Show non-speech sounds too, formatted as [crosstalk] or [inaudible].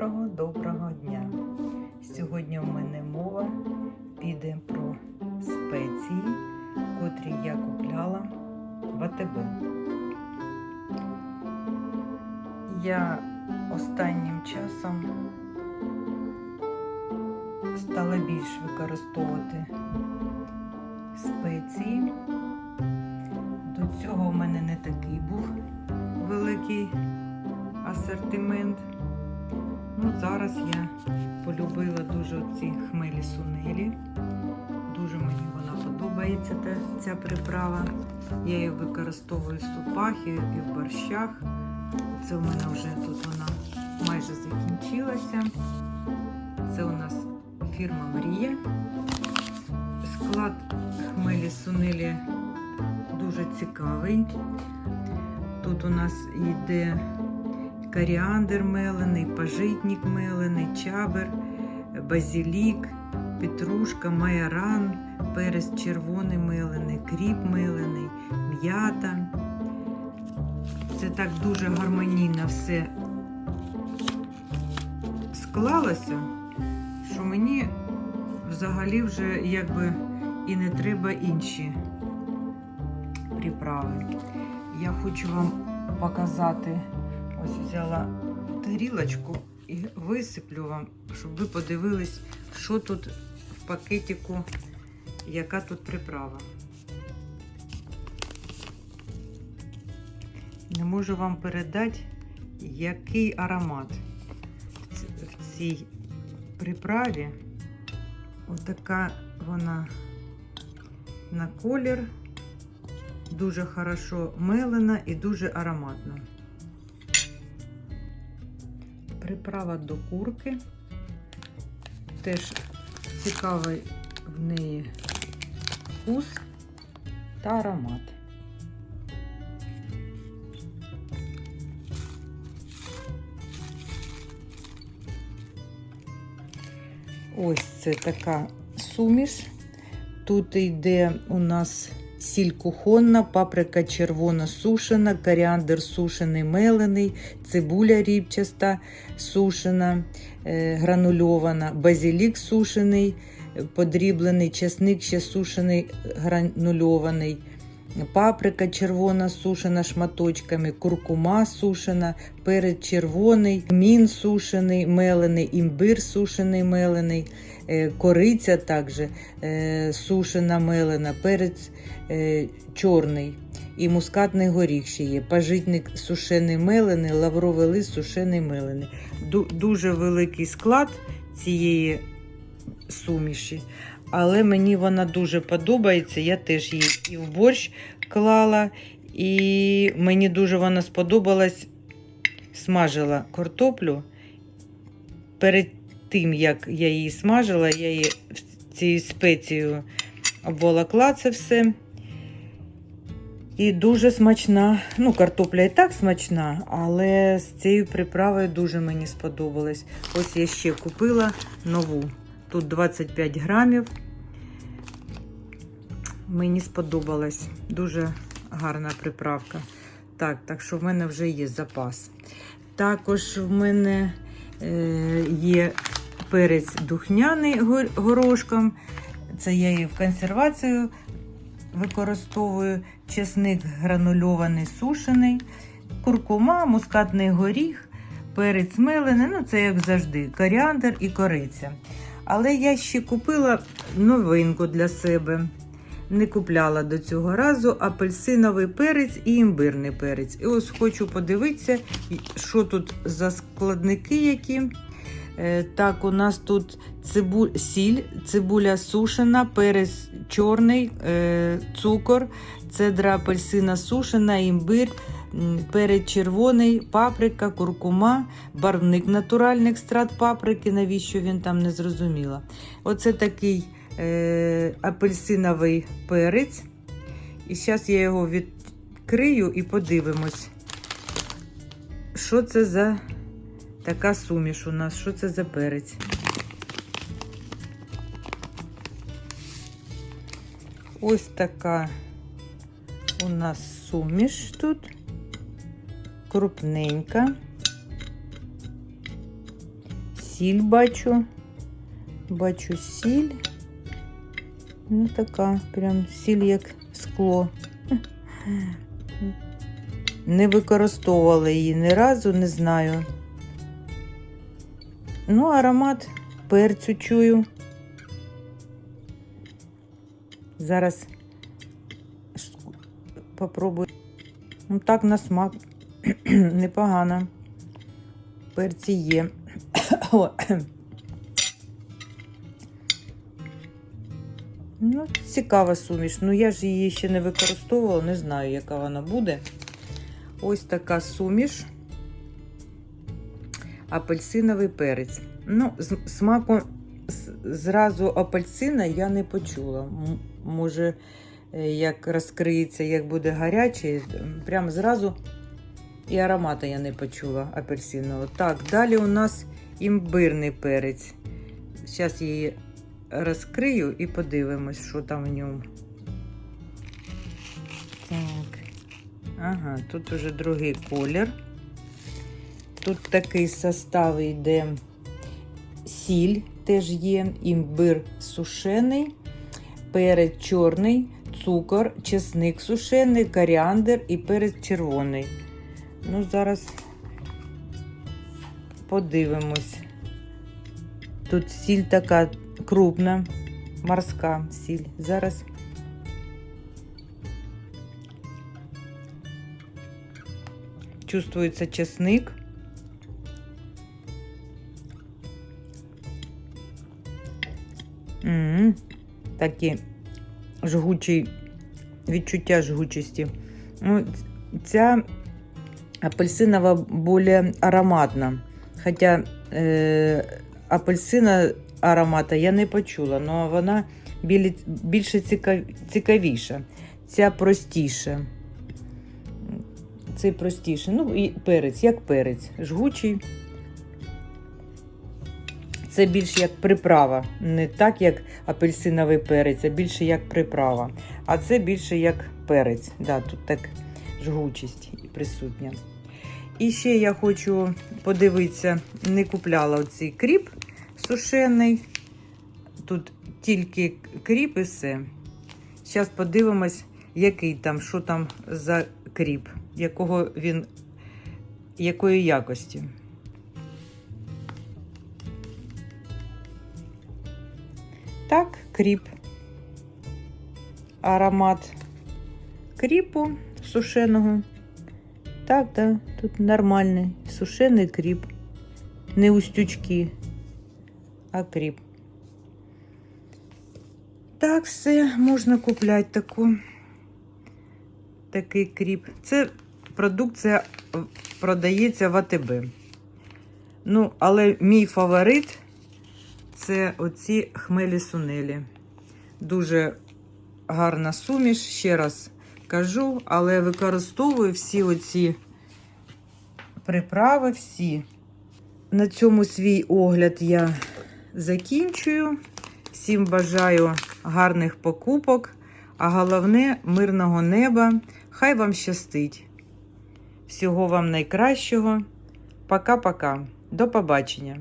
Доброго-доброго дня! Сьогодні в мене мова піде про спеції, котрі я купляла в АТБ. Я останнім часом стала більш використовувати спеції. До цього в мене не такий був великий асортимент. Ну, зараз я полюбила дуже ці хмелі сунелі. Дуже мені вона подобається та, ця приправа. Я її використовую в супах і, в борщах. Це у мене вже тут вона майже закінчилася. Це у нас фірма Мрія. Склад хмелі сунелі дуже цікавий. Тут у нас йде коріандр мелений, пажитник мелений, чабер, базилік, петрушка, майоран, перець червоний мелений, кріп мелений, м'ята. Це так дуже гармонійно все склалося, що мені взагалі вже якби і не треба інші приправи. Я хочу вам показати. Ось взяла тарілочку і висиплю вам, щоб ви подивились, що тут в пакетику, яка тут приправа. Не можу вам передати, який аромат в цій приправі. Отака вона на колір, дуже хорошо мелена і дуже ароматна приправа до курки. Теж цікавий в неї вкус та аромат. Ось це така суміш. Тут йде у нас сіль кухонна, паприка червона сушена, коріандр сушений мелений, цибуля рібчаста сушена, е, гранульована, базилік сушений, подріблений, чесник ще сушений, гранульований, паприка червона сушена шматочками, куркума сушена, перець червоний, мін сушений, мелений, імбир сушений мелений, е, кориця також е, сушена мелена, перець е, чорний. І мускатний горіх ще є, пажитник сушений мелений, лавровий лист сушений мелений. Дуже великий склад цієї суміші, але мені вона дуже подобається. Я теж її і в борщ клала, і мені дуже вона сподобалась. Смажила картоплю. Перед тим, як я її смажила, я її цією спецією обволокла це все. І дуже смачна. Ну, картопля і так смачна, але з цією приправою дуже мені сподобалось. Ось я ще купила нову. Тут 25 грамів. Мені сподобалась. Дуже гарна приправка. Так, так що в мене вже є запас. Також в мене е, є перець духняний горошком. Це я її в консервацію використовую. Чесник гранульований сушений, куркума, мускатний горіх, перець мелений, ну це як завжди, коріандр і кориця. Але я ще купила новинку для себе. Не купляла до цього разу апельсиновий перець і імбирний перець. І ось хочу подивитися, що тут за складники які. Е, Так, у нас тут цибу... сіль, цибуля сушена, перець чорний, е, цукор, цедра апельсина сушена, імбир, перець червоний, паприка, куркума, барвник натуральний екстракт паприки, навіщо він там не зрозуміла. Оце такий е, апельсиновий перець. І зараз я його відкрию і подивимось, що це за така суміш у нас, що це за перець. Ось така у нас суміш тут, крупненька. сіль бачу. Бачу сіль. Ну, така, прям сіль як скло. [laughs] Не використовувала її ні разу, не знаю. Ну, аромат перцю чую. Зараз попробую. Ну, так на смак. [clears throat] Непогано. Перці є. [coughs] Ну, цікава суміш. Ну, я ж її ще не використовувала, не знаю, яка вона буде. Ось така суміш. Апельсиновий перець. Ну, смаку зразу апельсина я не почула. Може, е, як розкриється, як буде гарячий, м, прям зразу і аромата я не почула апельсинового. Так, далі у нас імбирний перець. Зараз її розкрию і подивимось, що там в ньому. Так. Ага, тут уже другий колір. Тут такий состав йде сіль, теж є, імбир сушений, перець чорний, цукор, чесник сушений, коріандр і перець червоний. Ну, зараз подивимось. Тут сіль така крупна, морська сіль. Зараз чувствується чесник. М Такі жгучі відчуття жгучості. Ну, ця апельсинова більш ароматна. Хоча е, апельсина аромата я не почула, але вона більше цікав, цікавіша. Ця простіша. Цей простіше. Ну, і перець, як перець. Жгучий. Це більш як приправа. Не так, як апельсиновий перець, а більше як приправа. А це більше як перець. Да, тут так жгучість присутня. І ще я хочу подивитися, не купляла оцей кріп сушений. Тут тільки кріп і все. Зараз подивимось, який там, що там за кріп, якого він, якої якості. Кріп. Аромат кріпу сушеного. Так, так, тут нормальний сушений кріп. Не устючки, а кріп. Так, все, можна купляти таку. Такий кріп. Це продукція е, продається в АТБ. Ну, але мій фаворит це оці хмелі сунелі. Дуже гарна суміш, ще раз кажу, але використовую всі оці приправи, всі. На цьому свій огляд я закінчую. Всім бажаю гарних покупок, а головне мирного неба. Хай вам щастить. Всього вам найкращого. Пока-пока. До побачення.